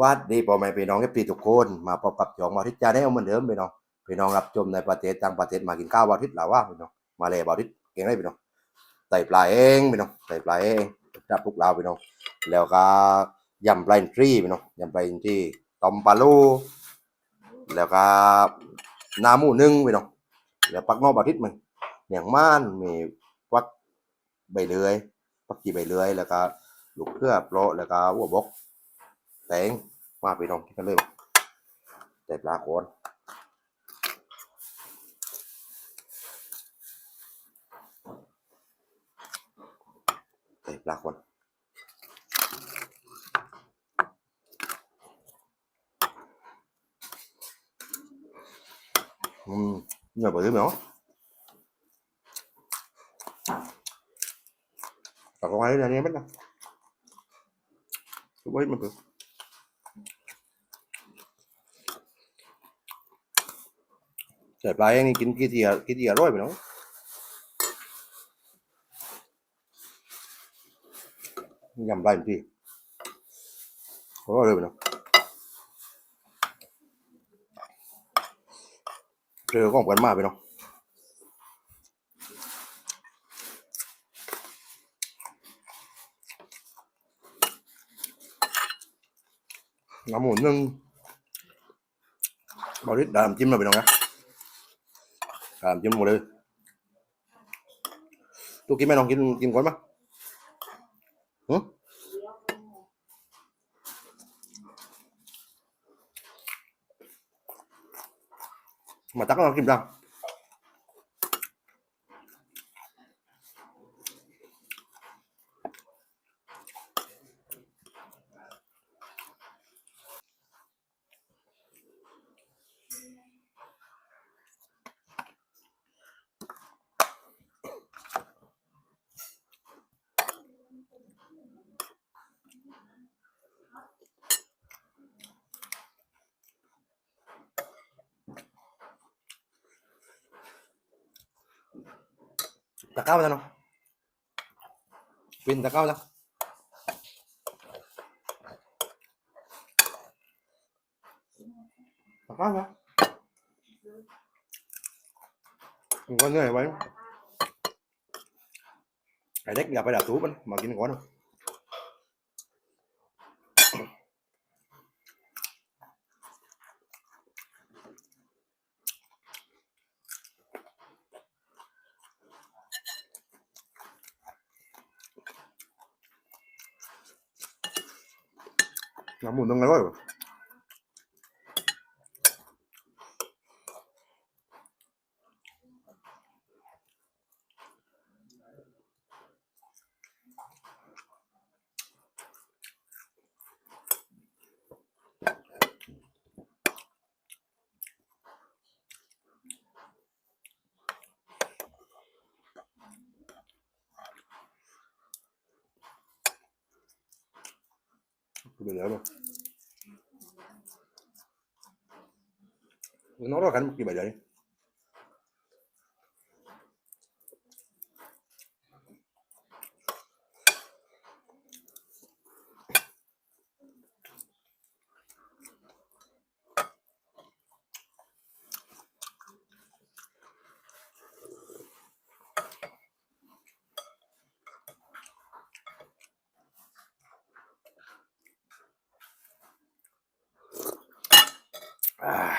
วัดดีพ่อแม่พี่น้องเอฟซีทุกคนมาพบกับจองวาทิตย์จาแนลเหมือนเดิมพี่น้องพี่น้องรับชมในประเทศต่างประเทศมากินข้าววาทิตย์หรือว่าพี่น้องมาเลยบาทิตย์เก่งได้พี่น้องไต่ปลาเองพี่น้องไต่ปลาเองจับพวกเราพี่น้องแล้วก็ยำปลาอินทรีพี่น้องยำปลาอินทรีต้มปลาลูแล้วก็น้ำหมูนึ่งพี่น้องแล้วปักนอกบาทิตย์มันอย่างม่านมีปักใบเลื่อยปักกีใบเลื่อยแล้วก็ลูกเครือโปรแล้วก็หัวบก แตงมาไปน้องกินกันเลยแต่ปลาโคนแต่ปลาโคนอืมเนี่ยบอกได้ไหมอ๋อตักเอาไว้ในนี้มั้ยนะไว้มั นเถอะใส่ปลาอย่างนี้กินกี่ทีอะกี่ทีอร่อยไปเนาะยำปลาอีกทีอร่อยเลยไปเนาะเจอของกันมากไปเนาะน้ำหมูนึ่งบริสดามจิ้มมาไป เนาะนะ làm cho một đi tôi kiếm mày đồng kiếm kiếm quán mà hử mà tắt nó kim răng takaw 高のピン高の Có hả? Con này vậy. Cái đếch gặp phải đảo tú bên, mà kia quá có đâu. Vamos, don Álvaro. Vediamo. Non lo kan chi. Ah.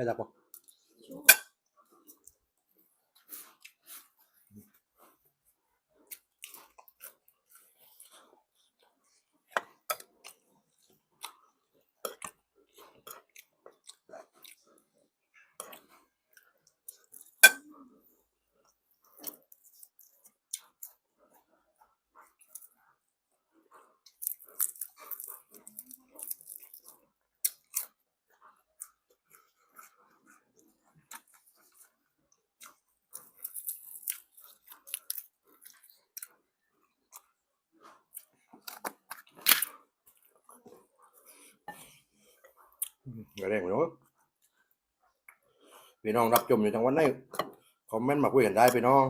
è da qua. กระเด้งไปเนาะพี่น้องรับชมอยู่จังวัดไหนคอมเมนต์มาคุยกันได้พี่น้อง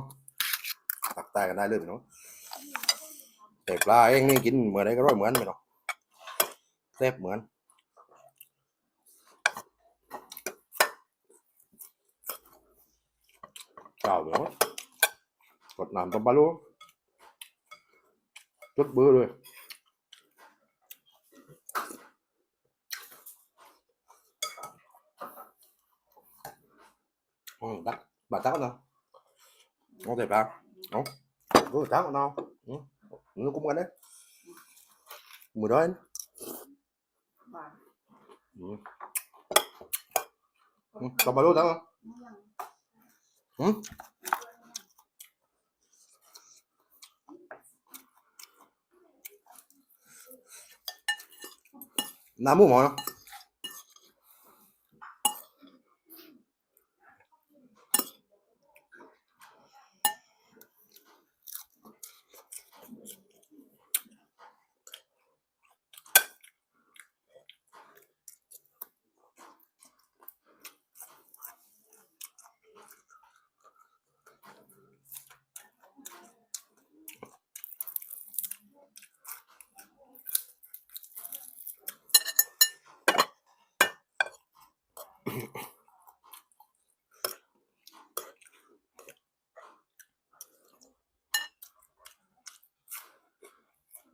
ตักใต้กันได้เลยพี่น้องแต่ปลาเองนี่กินเหมือนไรก็ร้อยเหมือนพี่น้องแซ่บเหมือนเปล่าเนาะกดน้ำต้มปลาลูกจุดเบื่อเลย tác đâu có thể ba không? Có thể tác của nó ừ. nó cũng ăn đấy. Mùi đó anh. Ừ. Ừ, Còn bà luôn đó không Nam?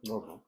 Uhum.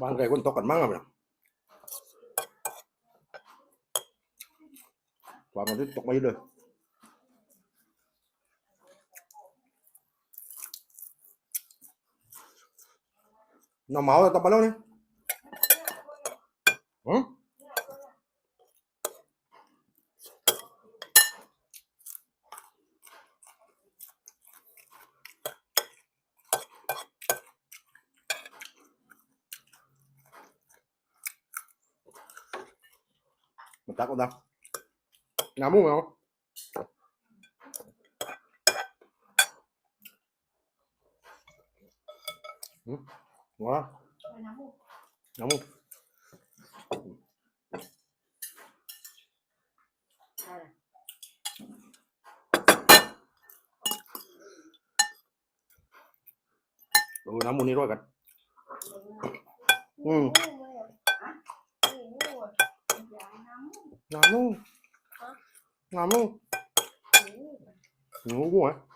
บาท ừ. ừ. còn bà luôn tắt không ไม่ยัง ừ. Nam mua mồi không? Ngon không? Bạn cái con tóc cần mang à mày? Và mình tiếp tục mấy rồi. Nó máu rồi tao bao lâu đi? Ừ? một tác cũng đâu nắm không ừ, không ừ. ngon nắm không Ừ, nắm một đi rồi cả. Ừ. 나무 나무 누구야?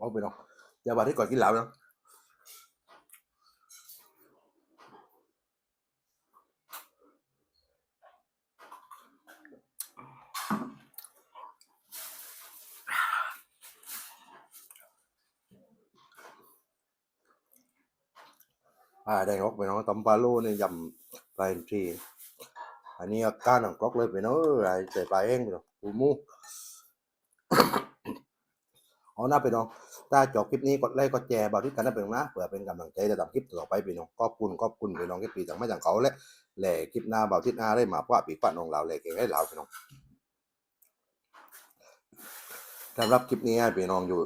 Cả อืม nào muốn nào muốn ngủ quá Ủa bị đâu giờ bà thấy còn cái lạo đâu à đây ngốc ไปน้องตำปลาโลนี่ยำปลาอินทรีอันนี้ก้านของกรอกเลยไปเนาะอะไรใส่ปลาเองไปเนาะปูมูเอาหน้าไปน้อง ถ้าจบคลิปนี้กดไลค์กดแชร์บาทิตกันนะเป็นองนะเพื่อเป็นกำลังใจจะทำคลิปต่อไปพี่น้องขอบคุณขอบคุณพี่น้องที่ปีต่างไม่ต่างเขาและแหล่คลิปหน้าเบาทิตหน้าได้มาเพราะปีป้าน้องเราแหล่เก่งให้เราพี่น้องสำหรับคลิปนี้พี่น้องอยู่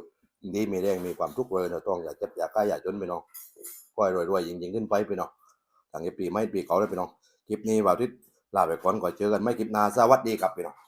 ดีมีแรงมีความทุกข์เลยนะต้องอย่าเจ็บอย่าใกล้อย่าจนพี่น้องค่อยรวยๆยิงๆขึ้นไปพี่น้องทางนี้ปีไม่ปีเขาเลยพี่น้องคลิปนี้เบาทิศลาไปก่อนก่อนเจอกันไม่คลิปหน้าสวัสดีครับพี่น้อง